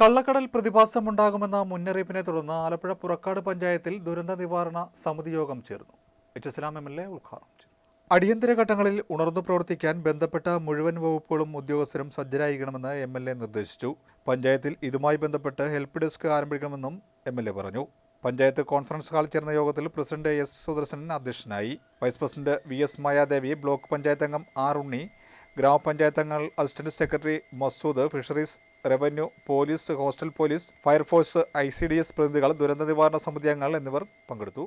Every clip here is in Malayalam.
കള്ളക്കടൽ പ്രതിഭാസമുണ്ടാകുമെന്ന മുന്നറിയിപ്പിനെ തുടർന്ന് ആലപ്പുഴ പുറക്കാട് പഞ്ചായത്തിൽ ദുരന്ത നിവാരണ സമിതി യോഗം ചേർന്നു. H Islam M L A ഉദ്ഘാടനം ചെയ്തു. അടിയന്തര ഘട്ടങ്ങളിൽ ഉണർന്നു പ്രവർത്തിക്കാൻ ബന്ധപ്പെട്ട മുഴുവൻ വകുപ്പുകളും ഉദ്യോഗസ്ഥരും സജ്ജരായിരിക്കണമെന്ന് എം എൽ എ നിർദ്ദേശിച്ചു. പഞ്ചായത്തിൽ ഇതുമായി ബന്ധപ്പെട്ട് ഹെൽപ്പ് ഡെസ്ക് ആരംഭിക്കണമെന്നും എം എൽ എ പറഞ്ഞു. പഞ്ചായത്ത് കോൺഫറൻസ് ഹാളിൽ ചേർന്ന യോഗത്തിൽ പ്രസിഡന്റ് എസ് സുദർശനൻ അധ്യക്ഷനായി. Vice president V S Mayadevi block panchayat അംഗം ആർ ഉണ്ണി ഗ്രാമപഞ്ചായത്ത് അംഗങ്ങൾ assistant secretary Masood fisheries revenue police hostel police fire force I C D S പ്രതിനിധികൾ ദുരന്ത നിവാരണ സമിതി അംഗങ്ങൾ എന്നിവർ പങ്കെടുത്തു.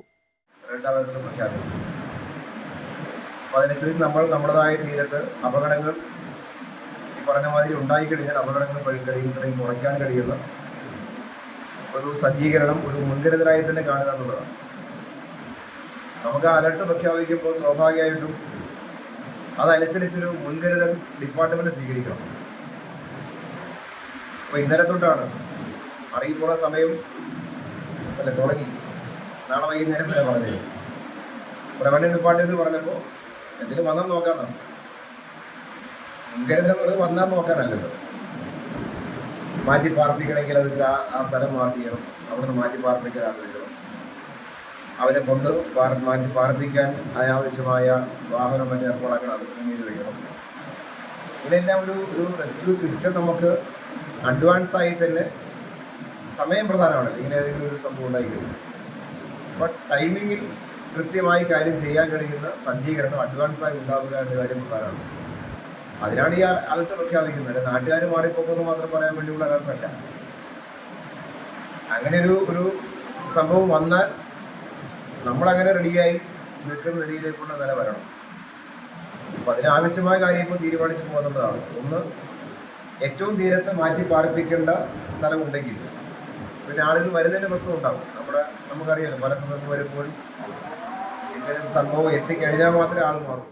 അതനുസരിച്ച് നമ്മൾ നമ്മുടേതായ തീരത്ത് അപകടങ്ങൾ ഈ പറഞ്ഞ മാതിരി ഉണ്ടായിക്കഴിഞ്ഞാൽ അപകടങ്ങൾ വഴി കഴിയുന്നത്രയും കുറയ്ക്കാൻ കഴിയുന്ന ഒരു സജ്ജീകരണം ഒരു മുൻകരുതലായി തന്നെ കാണുക എന്നുള്ളതാണ്. നമുക്ക് അലർട്ട് പ്രഖ്യാപിക്കുമ്പോൾ സ്വാഭാവികമായിട്ടും അതനുസരിച്ചൊരു മുൻകരുതൽ ഡിപ്പാർട്ട്മെന്റ് സ്വീകരിക്കണം. അപ്പോൾ ഇന്നലെ തൊട്ടാണ്. അറിയിപ്പുള്ള സമയം അല്ലെ തുടങ്ങി. നാളെ വൈകുന്നേരം വരെ പറഞ്ഞത്. റവന്യൂ ഡിപ്പാർട്ട്മെന്റ് പറഞ്ഞപ്പോൾ എന്തിനും വന്നാൽ നോക്കാന്നാണ് മുൻകരുതൽ വന്നാൽ നോക്കാനല്ലല്ലോ. മാറ്റി പാർപ്പിക്കണമെങ്കിൽ അത് ആ സ്ഥലം മാറ്റിയണം അവിടുന്ന് മാറ്റി ആൾ വരണം അവരെ കൊണ്ട് മാറ്റി പാർപ്പിക്കാൻ അനാവശ്യമായ വാഹനം മറ്റു ഏർപ്പാടാക്കൾ അത് ചെയ്ത് വയ്ക്കണം ഇങ്ങനെയെല്ലാം ഒരു ഒരു റെസ്ക്യൂ സിസ്റ്റം നമുക്ക് അഡ്വാൻസ് ആയി തന്നെ സമയം പ്രധാനമാണ്. ഇങ്ങനെ ഏതെങ്കിലും ഒരു സംഭവം ഉണ്ടായി ബട്ട് ടൈമിങ്ങിൽ കൃത്യമായി കാര്യം ചെയ്യാൻ കഴിയുന്ന സജ്ജീകരണം അഡ്വാൻസ് ആയി ഉണ്ടാവുക എന്ന കാര്യം പ്രധാനമാണ്. അതിനാണ് ഈ അലർട്ട് പ്രഖ്യാപിക്കുന്നത്. നാട്ടുകാർ മാറിപ്പോക്കുമെന്ന് മാത്രം പറയാൻ വേണ്ടിയുള്ള അലർട്ടല്ല അങ്ങനെ ഒരു ഒരു സംഭവം വന്നാൽ നമ്മളങ്ങനെ റെഡിയായി നിൽക്കുന്ന നിലയിലേക്കുള്ള നില വരണം. അപ്പം അതിനാവശ്യമായ കാര്യം ഇപ്പോൾ തീരുമാനിച്ചു പോകുന്നതാണ് ഒന്ന് ഏറ്റവും തീരത്ത് മാറ്റി പാർപ്പിക്കേണ്ട സ്ഥലമുണ്ടെങ്കിൽ പിന്നെ ആളുകൾ വരുന്നതിന് പ്രശ്നം ഉണ്ടാകും നമ്മുടെ നമുക്കറിയാലോ പല സന്ദർഭം വരുമ്പോഴും എന്തെങ്കിലും സംഭവം എത്തിക്കഴിഞ്ഞാൽ മാത്രമേ ആൾ മാറും.